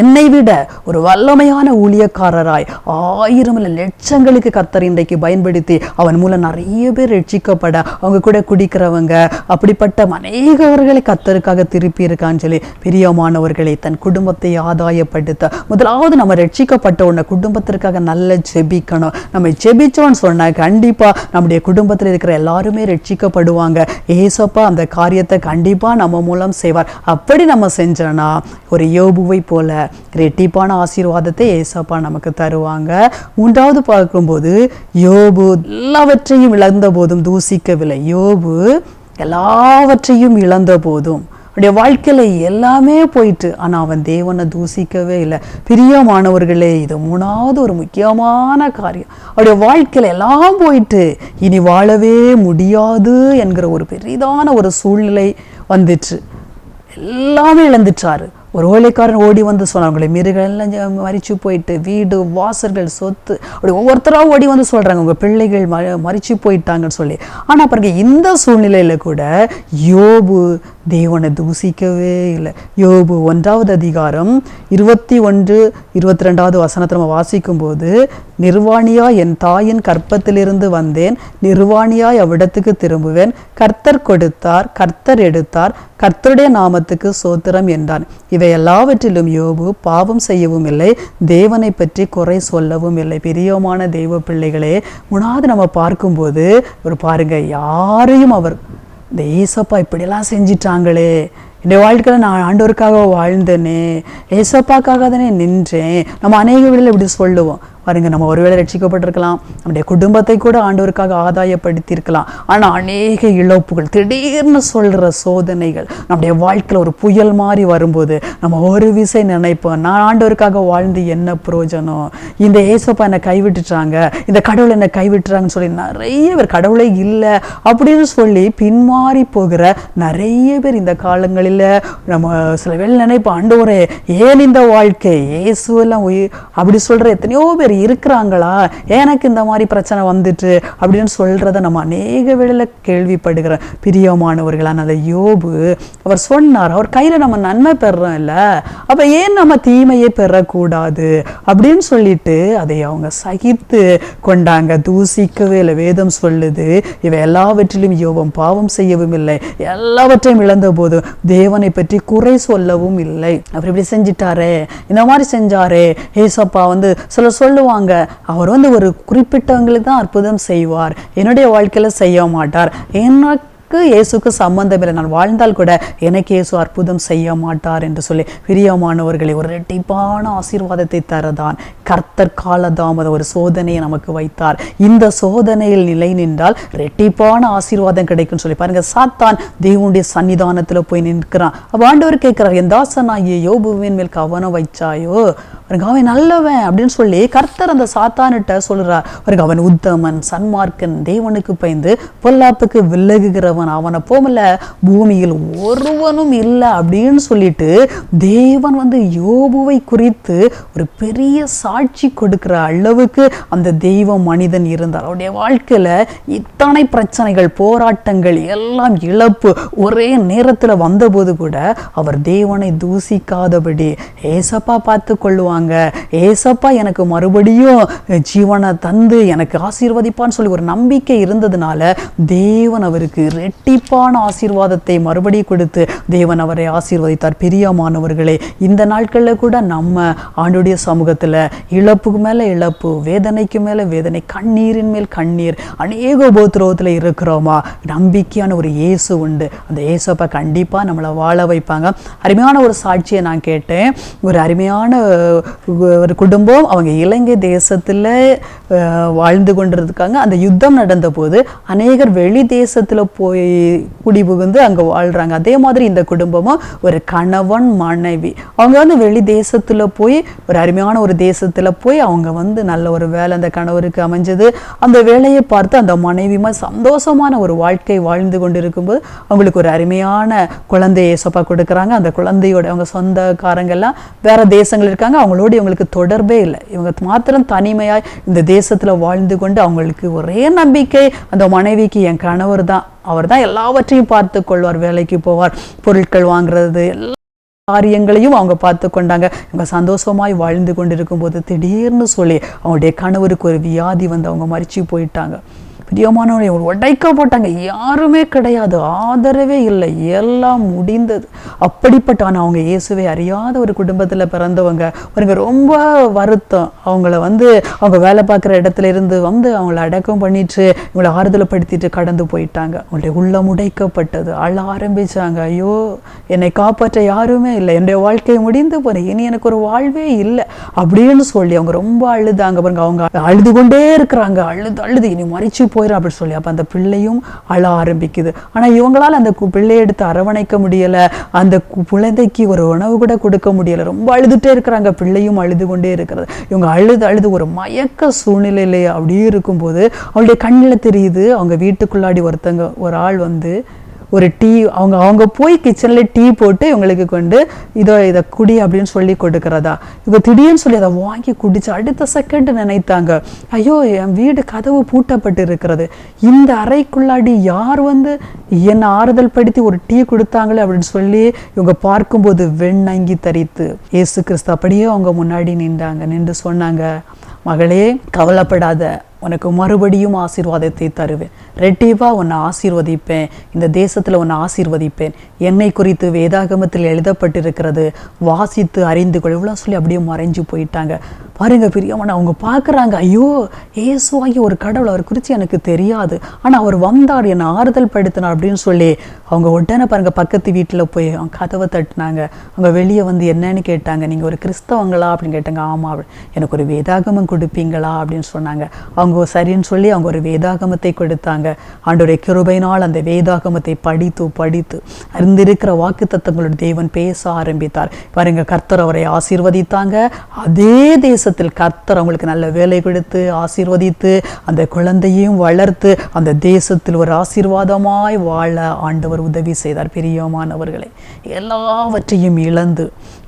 என்னை விட ஒரு வல்லமையான ஊழியக்காரராய் ஆயிரம் லட்சங்களுக்கு கத்தர் இன்றைக்கு பயன்படுத்தி அவன் மூலம் நிறைய பேர் ரட்சிக்கப்பட அவங்க கூட குடிக்கிறவங்க அப்படிப்பட்ட அநேகவர்களை கத்தருக்காக திருப்பி இருக்கான்னு சொல்லி பிரியமானவர்களை தன் குடும்பத்தை ஆதாயப்படுத்த முதலாவது நம்ம ரட்சிக்கப்பட்ட உடனே குடும்பத்திற்காக நல்ல ஜெபிக்கணும். நம்ம ஜெபிச்சோம் ஜெபிச்சோன்னு சொன்னா கண்டிப்பா நம்முடைய குடும்பத்தில் இருக்கிற எல்லாருமே ரட்சிக்கப்படுவாங்க. ஏசப்பா அந்த காரியத்தை கண்டிப்பா நம்ம மூலம் செய்வார். அப்படி நம்ம செஞ்சோன்னா ஒரு யோபுவை போல ரெட்டிப்பான ஆசீர்வாதத்தை ஏசப்பா நமக்கு தருவாங்க. மூன்றாவது பார்க்கும்போது யோபு எல்லாவற்றையும் இழந்த போதும் தூசிக்கவில்லை. யோபு எல்லாவற்றையும் இழந்த போதும் அவருடைய வாழ்க்கையில் எல்லாமே போயிட்டு ஆனால் அவன் தேவனை தூசிக்கவே இல்லை. பிரியமானவர்களே இது மூணாவது ஒரு முக்கியமான காரியம். அவருடைய வாழ்க்கையில் எல்லாம் போயிட்டு இனி வாழவே முடியாது என்கிற ஒரு பெரிதான ஒரு சூழ்நிலை வந்துச்சு. எல்லாமே இழந்துட்டாரு. ஒரு ஓலைக்காரன் ஓடி வந்து சொன்னாங்களே மிருகெல்லாம் ஜ- போயிட்டு வீடு வாசல்கள் சொத்து அப்படி ஒவ்வொருத்தராக ஓடி வந்து சொல்கிறாங்க உங்கள் பிள்ளைகள் ம மரிச்சு போயிட்டாங்கன்னு சொல்லி. ஆனால் பாருங்க இந்த சூழ்நிலையில் கூட யோபு தேவனை தூசிக்கவே இல்லை. யோபு ஒன்றாவது அதிகாரம் இருபத்தி ஒன்று இருபத்தி ரெண்டாவது வசனத்தை நம்ம வாசிக்கும்போது நிர்வாணியா என் தாயின் கற்பத்திலிருந்து வந்தேன். நிர்வாணியாய் அவ்விடத்துக்கு திரும்புவேன். கர்த்தர் கொடுத்தார் கர்த்தர் எடுத்தார். கர்த்தருடைய நாமத்துக்கு சோத்திரம் என்றான். இவை எல்லாவற்றிலும் யோபு பாவம் செய்யவும் இல்லை. தேவனை பற்றி குறை சொல்லவும் இல்லை. பிரியமான தெய்வ பிள்ளைகளே முன்னாவது நம்ம பார்க்கும்போது ஒரு பாருங்க யாரையும் அவர் இந்த ஏசப்பா இப்படியெல்லாம் செஞ்சிட்டாங்களே. இந்த வாழ்க்கையில் நான் ஆண்டோருக்காக வாழ்ந்தேனே ஏசப்பாக்காக தானே நின்றேன். நம்ம அநேக வேளையில இப்படி சொல்லுவோம். பாருங்க நம்ம ஒருவேளை ரட்சிக்கப்பட்டிருக்கலாம். நம்முடைய குடும்பத்தை கூட ஆண்டவருக்காக ஆதாயப்படுத்தியிருக்கலாம். ஆனால் அநேக இழப்புகள் திடீர்னு சொல்கிற சோதனைகள் நம்முடைய வாழ்க்கையில் ஒரு புயல் மாதிரி வரும்போது நம்ம ஒரு விசை நினைப்போம் நான் ஆண்டவருக்காக வாழ்ந்து என்ன பிரயோஜனம் இந்த ஏசப்பா என்னை கைவிட்டுட்டாங்க இந்த கடவுளை என்னை கைவிட்டுறாங்கன்னு சொல்லி நிறைய பேர் கடவுளே இல்லை அப்படின்னு சொல்லி பின்மாறி போகிற நிறைய பேர் இந்த காலங்களில் நம்ம சில வேலை நினைப்போம் ஆண்டவரே ஏன் இந்த வாழ்க்கை? இயேசுவெல்லாம் உயிர் அப்படி சொல்கிற எத்தனையோ பேர் இருக்கிறாங்களா? எனக்கு இந்த மாதிரி பிரச்சனை வந்துட்டு அப்படின்னு சொல்கிறத நம்ம அநேக வேளையில் கேள்விப்படுகிறோம் பிரியமானவர்களான அந்த யோபு அவர் சொன்னார் அவர் கையில நம்ம நன்மை பெறுறோம் இல்ல அப்போ ஏன் நம்ம தீமையை பெறக்கூடாது? அப்படின்னு சொல்லிட்டு அதை அவங்க சகித்து கொண்டாங்க. தூசிக்கவே இல்லை வேதம் சொல்லுது இவ எல்லாவற்றிலும் யோபம் பாவம் செய்யவும் இல்லை. எல்லாவற்றையும் இழந்த போது தேவனை பற்றி குறை சொல்லவும் இல்லை. அவர் இப்படி செஞ்சிட்டாரே இந்த மாதிரி செஞ்சாரே ஏசப்பா வந்து சிலர் சொல்லுவாங்க. அவர் வந்து ஒரு குறிப்பிட்டவங்களுக்கு தான் அற்புதம் செய்வார். என்னுடைய வாழ்க்கையில் செய்ய மாட்டார். எனக்கு இயேசுக்கு சம்பந்தம் இல்லை. நான் வாழ்ந்தால் கூட எனக்கு இயேசு அற்புதம் செய்ய மாட்டார் என்று சொல்லி பிரியமானவர்களை ஒரு ரெட்டிப்பான ஆசீர்வாதத்தை தரதான் கர்த்தர் காலதாமத ஒரு சோதனையை நமக்கு வைத்தார். இந்த சோதனையில் நிலை நின்றால் ரெட்டிப்பான ஆசீர்வாதம் கிடைக்கும் சொல்லி பாருங்க. சாத்தான் தேவனுடைய சன்னிதானத்தில் போய் நிற்கிறான். ஆண்டவர் கேட்கிறார் என் தாசனாகிய யோபுவின் மேல் கவனம் வைச்சாயோ? பாருங்க அவன் நல்லவன் அப்படின்னு சொல்லி கர்த்தர் அந்த சாத்தானிட்ட சொல்றார். பாருங்க அவன் உத்தமன் சன்மார்க்கன் தேவனுக்கு பயந்து பொல்லாப்புக்கு விலகுகிறவன் அவனை போமல பூமியில் ஒருவனும் இல்லை அப்படின்னு சொல்லிட்டு தேவன் வந்து யோபுவை குறித்து ஒரு பெரிய சாட்சி கொடுக்கிற அளவுக்கு அந்த தெய்வ மனிதன் இருந்தார். அவருடைய வாழ்க்கையில இத்தனை பிரச்சனைகள் போராட்டங்கள் எல்லாம் இழப்பு ஒரே நேரத்துல வந்தபோது கூட அவர் தேவனை தூசிக்காதபடி ஏசப்பா பார்த்து கொள்ளுவாங்க ஏசப்பா எனக்கு மறுபடியும் ஜீவனை தந்து எனக்கு ஆசீர்வதிப்பான்னு சொல்லி ஒரு நம்பிக்கை இருந்ததுனால தேவன் அவருக்கு இரட்டிப்பான ஆசீர்வாதத்தை மறுபடியும் கொடுத்து தேவன் அவரை ஆசீர்வதித்தார். பிரியமானவர்களே இந்த நாட்களில் கூட நம்ம ஆண்டுடைய சமூகத்துல இழப்புக்கு மேல இழப்பு வேதனைக்கு மேலே வேதனை கண்ணீரின் மேல் கண்ணீர் அநேக உபோத்ரவத்தில் இருக்கிறோமா? நம்பிக்கையான ஒரு இயேசு உண்டு. அந்த இயேசுப்பை கண்டிப்பா நம்மளை வாழ வைப்பாங்க. அருமையான ஒரு சாட்சியை நான் கேட்டேன். ஒரு அருமையான ஒரு குடும்பம் அவங்க இலங்கை தேசத்துல அஹ், வாழ்ந்து கொண்டிருக்காங்க. அந்த யுத்தம் நடந்த போது அநேகர் வெளி தேசத்துல போய் குடிபுகுந்து அங்கே வாழ்கிறாங்க அதே மாதிரி இந்த குடும்பமும் ஒரு கணவன் மனைவி. அவங்க வந்து வெளி தேசத்தில் போய் ஒரு அருமையான ஒரு தேசத்தில் போய் அவங்க வந்து நல்ல ஒரு வேலை அந்த கணவருக்கு அமைஞ்சது. அந்த வேலையை பார்த்து அந்த மனைவிமா சந்தோஷமான ஒரு வாழ்க்கை வாழ்ந்து கொண்டு இருக்கும்போது அவங்களுக்கு ஒரு அருமையான குழந்தையை சொப்பா கொடுக்குறாங்க. அந்த குழந்தையோட அவங்க சொந்தக்காரங்க எல்லாம் வேற தேசங்கள் இருக்காங்க. அவங்களோட இவங்களுக்கு தொடர்பே இல்லை. இவங்க மாத்திரம் தனிமையாக இந்த தேசத்தில் வாழ்ந்து கொண்டு அவங்களுக்கு ஒரே நம்பிக்கை அந்த மனைவிக்கு என் கணவர் தான். அவர் தான் எல்லாவற்றையும் பார்த்து கொள்வார் வேலைக்கு போவார் பொருட்கள் வாங்குறது எல்லா காரியங்களையும் அவங்க பார்த்து கொண்டாங்க. இவங்க சந்தோஷமாய் வாழ்ந்து கொண்டிருக்கும் போது திடீர்னு சொல்லி அவங்களுடைய கணவருக்கு ஒரு வியாதி வந்து அவங்க மறிச்சு போயிட்டாங்க. பிரியமானவரை உடைக்க போட்டாங்க யாருமே கிடையாது. ஆதரவே இல்லை. எல்லாம் முடிந்தது. அப்படிப்பட்ட ஆனால் அவங்க இயேசுவை அறியாத ஒரு குடும்பத்துல பிறந்தவங்க. பாருங்க ரொம்ப வருத்தம். அவங்கள வந்து அவங்க வேலை பார்க்குற இடத்துல இருந்து வந்து அவங்கள அடக்கம் பண்ணிட்டு இவங்களை ஆறுதலப்படுத்திட்டு கடந்து போயிட்டாங்க. அவங்களுடைய உள்ளம் உடைக்கப்பட்டது. அழ ஆரம்பிச்சாங்க. ஐயோ என்னை காப்பாற்ற யாருமே இல்லை. என்னுடைய வாழ்க்கை முடிந்து போனேன் இனி எனக்கு ஒரு வாழ்வே இல்லை. அப்படின்னு சொல்லி அவங்க ரொம்ப அழுதாங்க. பாருங்க அவங்க அழுது கொண்டே இருக்கிறாங்க. அழுது அழுது. இனி மறைச்சு போயிடும் அப்படின்னு சொல்லி. அப்போ அந்த பிள்ளையும் அழ ஆரம்பிக்குது. ஆனால் இவங்களால் அந்த கு- பிள்ளையை எடுத்து அரவணைக்க முடியலை. அந்த கு- குழந்தைக்கு ஒரு உணவு கூட கொடுக்க முடியல. ரொம்ப அழுதுகிட்டே இருக்கிறாங்க. பிள்ளையும் அழுது கொண்டே இருக்கிறது. இவங்க அழுது அழுது ஒரு மயக்க சூழ்நிலையிலே அப்படியே இருக்கும்போது அவளுடைய கண்ணில் தெரியுது. அவங்க வீட்டுக்குள்ளாடி ஒருத்தங்க ஒரு ஆள் வந்து ஒரு டீ அவங்க அவங்க போய் கிச்சனில் டீ போட்டு இவங்களுக்கு கொண்டு இதோ இதை குடி அப்படின்னு சொல்லி கொடுக்குறதா. இவங்க திடீர்னு சொல்லி அதை வாங்கி குடிச்சு அடுத்த செகண்ட் நினைத்தாங்க. ஐயோ என் வீடு கதவு பூட்டப்பட்டு இருக்கிறது. இந்த அறைக்குள்ளாடி யார் வந்து என்னை ஆறுதல் படுத்தி ஒரு டீ கொடுத்தாங்களே அப்படின்னு சொல்லி இவங்க பார்க்கும்போது வெண்ணங்கி தரித்து. இயேசு கிறிஸ்து அப்படியே அவங்க முன்னாடி நின்றாங்க. நின்று சொன்னாங்க மகளே கவலைப்படாத. உனக்கு மறுபடியும் ஆசீர்வாதத்தை தருவேன். ரெட்டிவா உன்னை ஆசீர்வதிப்பேன். இந்த தேசத்தில் உன்னை ஆசீர்வதிப்பேன். என்னை குறித்து வேதாகமத்தில் எழுதப்பட்டிருக்கிறது. வாசித்து அறிந்து கொள். இவ்வளோ சொல்லி அப்படியே மறைஞ்சு போயிட்டாங்க. பாருங்க பிரியமான அவங்க பார்க்குறாங்க ஐயோ ஏசுவாகி ஒரு கடவுள் அவர் குறித்து எனக்கு தெரியாது. ஆனால் அவர் வந்தார் என்னை ஆறுதல் படுத்தினார் அப்படின்னு சொல்லி அவங்க உடனே பாருங்கள் பக்கத்து வீட்டில் போய் அவங்க கதவை தட்டினாங்க. அவங்க வெளியே வந்து என்னன்னு கேட்டாங்க நீங்கள் ஒரு கிறிஸ்தவங்களா? அப்படின்னு கேட்டாங்க ஆமாம் எனக்கு ஒரு வேதாகமம் கொடுப்பீங்களா? அப்படின்னு சொன்னாங்க. அவங்க சரின்னு சொல்லி அவங்க ஒரு வேதாகமத்தை கொடுத்தாங்க. ஆண்டோடைய கிருபையினால் அந்த வேதாகமத்தை படித்து படித்து அறிந்திருக்கிற வாக்கு தத்தங்களோட தேவன் பேச ஆரம்பித்தார். பாருங்க கர்த்தர் அவரை ஆசீர்வதித்தாங்க. அதே தேசத்தில் கர்த்தர் அவங்களுக்கு நல்ல வேலை கொடுத்து ஆசீர்வதித்து அந்த குழந்தையும் வளர்த்து அந்த தேசத்தில் ஒரு ஆசீர்வாதமாய் வாழ ஆண்டவர் உதவி செய்தார். பிரியமானவர்களே எல்லாவற்றையும் இழந்து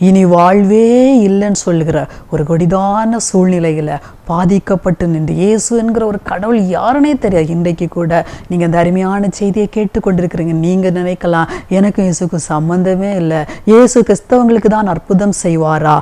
இனி வாழ்வே இல்லைன்னு சொல்லுகிற ஒரு கொடிதான சூழ்நிலையில் பாதிக்கப்பட்டு நின்று இயேசு என்கிற ஒரு கடவுள் யாருனே தெரியாது. இன்றைக்கு கூட நீங்கள் இந்த அருமையான செய்தியை கேட்டுக்கொண்டிருக்கிறீங்க. நீங்கள் நினைக்கலாம் எனக்கும் இயேசுக்கும் சம்மந்தமே இல்லை. இயேசு கிறிஸ்தவங்களுக்கு தான் அற்புதம் செய்வாரா?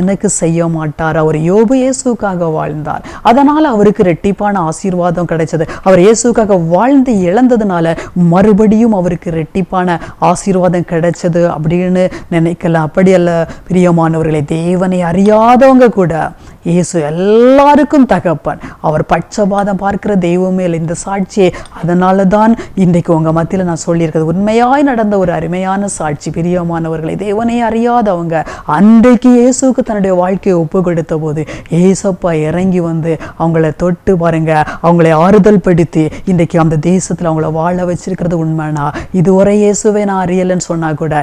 எனக்கு செய்ய மாட்டாரா? ஒரு யோபு இயேசுக்காக வாழ்ந்தார். அதனால் அவருக்கு ரெட்டிப்பான ஆசீர்வாதம் கிடைச்சது. அவர் இயேசுக்காக வாழ்ந்து இழந்ததுனால மறுபடியும் அவருக்கு ரெட்டிப்பான ஆசீர்வாதம் கிடைச்சது அப்படின்னு நினைக்கல. அப்படி அல்ல பிரியமானவர்களே தேவனை அறியாதவங்க கூட இயேசு எல்லாருக்கும் தகப்பன். அவர் பட்சபாதம் பார்க்கிற தெய்வமே இல்லை. இந்த சாட்சியை அதனால தான் இன்றைக்கு உங்கள் மத்தியில் நான் சொல்லியிருக்கிறது. உண்மையாய் நடந்த ஒரு அருமையான சாட்சி பிரியமானவர்களை தேவனை அறியாதவங்க அன்றைக்கு இயேசுக்கு தன்னுடைய வாழ்க்கையை ஒப்பு கொடுத்த போது ஏசப்பா இறங்கி வந்து அவங்கள தொட்டு பாருங்க. அவங்களை ஆறுதல் படுத்தி இன்றைக்கு அந்த தேசத்தில் அவங்கள வாழ வச்சிருக்கிறது உண்மைனா இதுவரை இயேசுவை நான் அறியலைன்னு சொன்னா கூட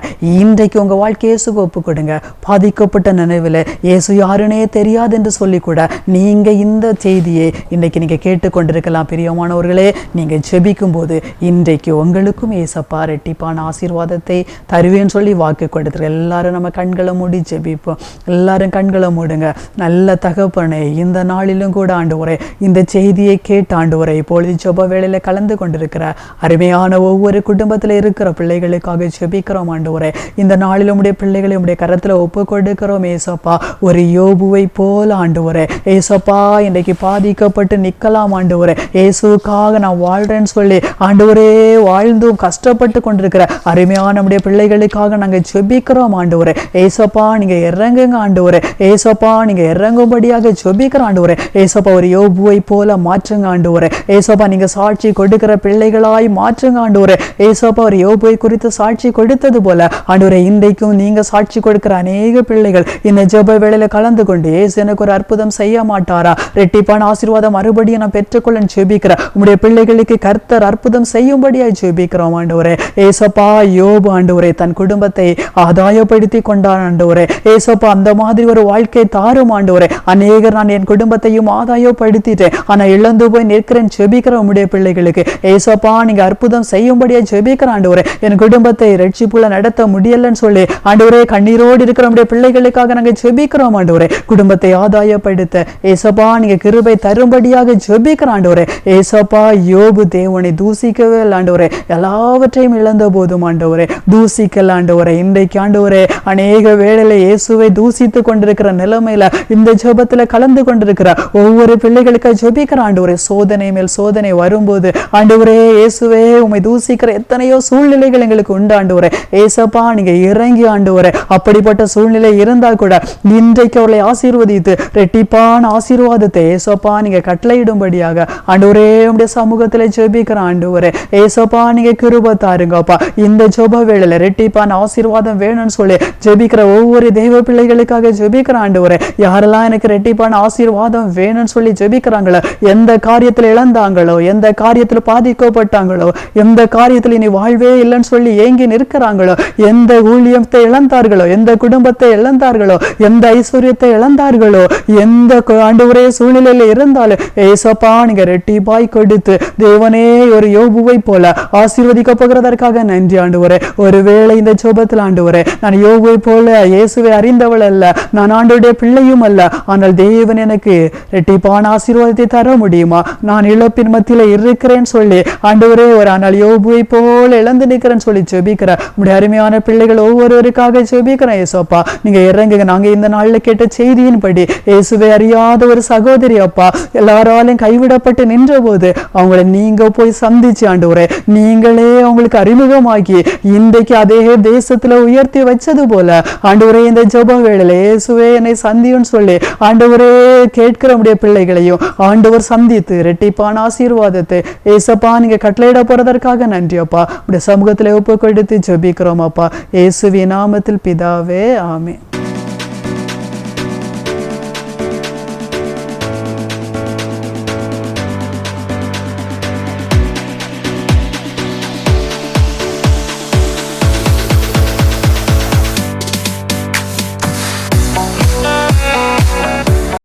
இன்றைக்கு உங்க வாழ்க்கை இயேசுக்கு ஒப்பு கொடுங்க பாதிக்கப்பட்ட நினைவில் இயேசு யாருனே தெரியாது என்று சொல்லி கூட நீங்க இந்த செய்தியை இன்றைக்கு நீங்க கேட்டுக்கொண்டிருக்கலாம். பிரியமானவர்களே நீங்க ஜெபிக்கும் போது இன்றைக்கு உங்களுக்கும் ஏசப்பா ரெட்டிப்பான ஆசீர்வாதத்தை தருவேன்னு சொல்லி வாக்கு கொடுத்துரு. எல்லாரும் நம்ம கண்களை மூடி ஜெபிப்போம். எல்லாரும் கண்களை மூடுங்க. நல்ல தகப்பனே இந்த நாளிலும் கூட ஆண்டு உரை இந்த செய்தியை கேட்டு உரை இப்பொழுது ஜெப வேலையில கலந்து கொண்டிருக்கிற அருமையான ஒவ்வொரு குடும்பத்தில் இருக்கிற பிள்ளைகளுக்காக ஜெபிக்கிறோம் உரை இந்த நாளில் உடைய பிள்ளைகளை உடைய கரத்தில் ஒப்பு கொடுக்கிறோம் ஏசப்பா. ஒரு யோபுவை போல ஆண்டவரே. ஏசப்பா இன்றைக்கு பாதிக்கப்பட்டு நிற்கலாம் ஆண்டவரே. இயேசுக்காக நான் வாழ்கிறேன்னு சொல்லி ஆண்டவரே வாழ்ந்தும் கஷ்டப்பட்டு கொண்டிருக்கிற அருமையான நம்முடைய பிள்ளைகளுக்காக நாங்கள் ஜெபிக்கிறோம் ஆண்டவரே. ஏசப்பா நீங்கள் இறங்குங்க ஆண்டவரே. ஏசப்பா நீங்கள் இறங்கும்படியாக ஜெபிக்கிற ஆண்டவரே. ஏசப்பா ஒரு யோபுவை போல மாற்றுங்க ஆண்டவரே. ஏசப்பா நீங்கள் சாட்சி கொடுக்கிற பிள்ளைகளாய் மாற்றுங்க ஆண்டவரே. ஏசப்பா ஒரு யோபுவை குறித்து சாட்சி கொடுத்தது போல ஆண்டவரே இன்றைக்கும் நீங்கள் சாட்சி கொடுக்கிற அநேக பிள்ளைகள் இந்த ஜெப வேளையில கலந்து கொண்டு ஏசு எனக்கு ஒரு அற்புதம் செய்ய மாட்டாரா? ரெட்டிப்பான ஆசீர்வாதம் மறுபடியும் நான் பெற்றுக்கொள்ள ஜெபிக்கிறேன். உம்முடைய பிள்ளைகளுக்கு கர்த்தர் அற்புதம் செய்யும்படியாய் ஜெபிக்கிறோம் ஆண்டவரே. ஏசப்பா யோபு ஆண்டவரே தன் குடும்பத்தை ஆதாயப்படுத்தி கொண்டான் ஆண்டவரே. ஏசப்பா அந்த மாதிரி ஒரு வாழ்க்கை தாரும் ஆண்டவரே. அநேகர் நான் என் குடும்பத்தையும் ஆதாயப்படுத்திட்டேன். ஆனா இழந்து போய் நிற்கிறேன் ஜெபிக்கிற உம்முடைய பிள்ளைகளுக்கு. ஏசப்பா நீங்க அற்புதம் செய்யும்படியா ஜெபிக்கிற ஆண்டவரே. என் குடும்பத்தை ரட்சிப்புல நடத்த முடியலன்னு சொல்லி ஆண்டவரே கண்ணீரோடு இருக்கிற நம்முடைய பிள்ளைகளுக்காக நாங்க ஜெபிக்கிறோம் ஆண்டவரே. குடும்பத்தை ஆதாயப்படுத்த ஏசப்பா நீங்க கிருபை தரும்படியாக ஜெபிக்கிற ஆண்டவரே. ஏசப்பா யோபு தேவனை தூசிக்கவே இல்லை ஆண்டவரே. எல்லாவற்றையும் இழந்த போதும் ஆண்டவரே. தூசிக்கல ஆண்டவரே. இன்றைக்கு ஆண்டவரே அநேக வேளையில இயேசுவை தூசித்து கொண்டிருக்கிற நிலைமையில இந்த ஜெபத்துல கலந்து கொண்டிருக்கிற ஒவ்வொரு பிள்ளைகளுக்கு ஜெபிக்கிற ஆண்டவரே சோதனை மேல் சோதனை வரும்போது ஆண்டவரே இயேசுவே உண்மை தூசிக்கிற எத்தனையோ சூழ்நிலைகள் எங்களுக்கு உண்டு ஆண்டவரே. ஏசப்பா நீங்க இறங்கி ஆண்டவரே. அப்படிப்பட்ட சூழ்நிலை இருந்தா கூட இன்றைக்கு அவர்களை ஆசீர்வதித்து ரெட்டிப்பான ஆசீர்வாதத்தை ஏசோப்பா நீங்க கட்டளையிடும்படியாக ஆண்டவரே உடைய சமூகத்துல ஜெபிக்கிற ஆண்டவரே ஏசோப்பா நீங்க கிருப தாருங்கப்பா. இந்த ஜோப வேளையில ரெட்டிப்பான ஆசீர்வாதம் வேணும்னு சொல்லி ஜெபிக்கிற ஒவ்வொரு தெய்வ பிள்ளைகளுக்காக ஜெபிக்கிற ஆண்டவரே யாரெல்லாம் எனக்கு ரெட்டிப்பான ஆசீர்வாதம் வேணும்னு சொல்லி ஜெபிக்கிறாங்களோ எந்த காரியத்துல இழந்தாங்களோ எந்த காரியத்துல பாதிக்கப்பட்டாங்களோ எந்த காரியத்துல இனி வாழ்வே இல்லைன்னு சொல்லி ஏங்கி நிற்கிறாங்களோ எந்த ஊழியத்தை இழந்தார்களோ எந்த குடும்பத்தை இழந்தார்களோ எந்த ஐஸ்வர்யத்தை இழந்தார்களோ எந்த ஆண்டு ஆண்டவரே சூழ்நிலையில இருந்தாலும் ஏசப்பா நீங்க ரெட்டிப்பாய் கொடுத்து தேவனே ஒரு யோபுவை போல ஆசீர்வதிக்க போகிறதற்காக நன்றி ஆண்டவரே. ஒருவேளை இந்த ஜோபத்தில் ஆண்டவரே நான் யோபுவை போல இயேசுவை அறிந்தவள் அல்ல நான் ஆண்டுடைய பிள்ளையும் அல்ல ஆனால் தேவன் எனக்கு ரெட்டிப்பான ஆசீர்வாதத்தை தர முடியுமா? நான் இழப்பின் மத்தியில இருக்கிறேன்னு சொல்லி ஆண்டவரே ஒரு ஆனால் யோபுவை போல இழந்து நிற்கிறேன்னு சொல்லி ஜெபிக்கிற உடைய அருமையான பிள்ளைகள் ஒவ்வொருவருக்காக ஜெபிக்கிறேன் ஏசப்பா நீங்க இறங்குங்க. நாங்க இந்த நாள்ல கேட்ட செய்தியின்படி இயேசுவை அறியாத ஒரு சகோதரி அப்பா எல்லாராலும் கைவிடப்பட்டு நின்ற போது அவங்கள நீங்க போய் சந்திச்சு ஆண்டவரே நீங்களே அவங்களுக்கு அறிமுகமாக்கி இன்றைக்கு அதே தேசத்துல உயர்த்தி வச்சது போல ஆண்டவரே இந்த ஜப வேளையில இயேசுவே என்னை சந்தியுன்னு சொல்லி ஆண்டவரே கேட்கிற உடைய பிள்ளைகளையும் ஆண்டவர் சந்தித்து ரெட்டிப்பான ஆசீர்வாதத்தை ஏசப்பா நீங்க கட்டளையிட போறதற்காக நன்றி அப்பா. உடைய சமூகத்துல ஒப்பு கொடுத்து ஜெபிக்கிறோம் அப்பா. இயேசுவி நாமத்தில் பிதாவே ஆமே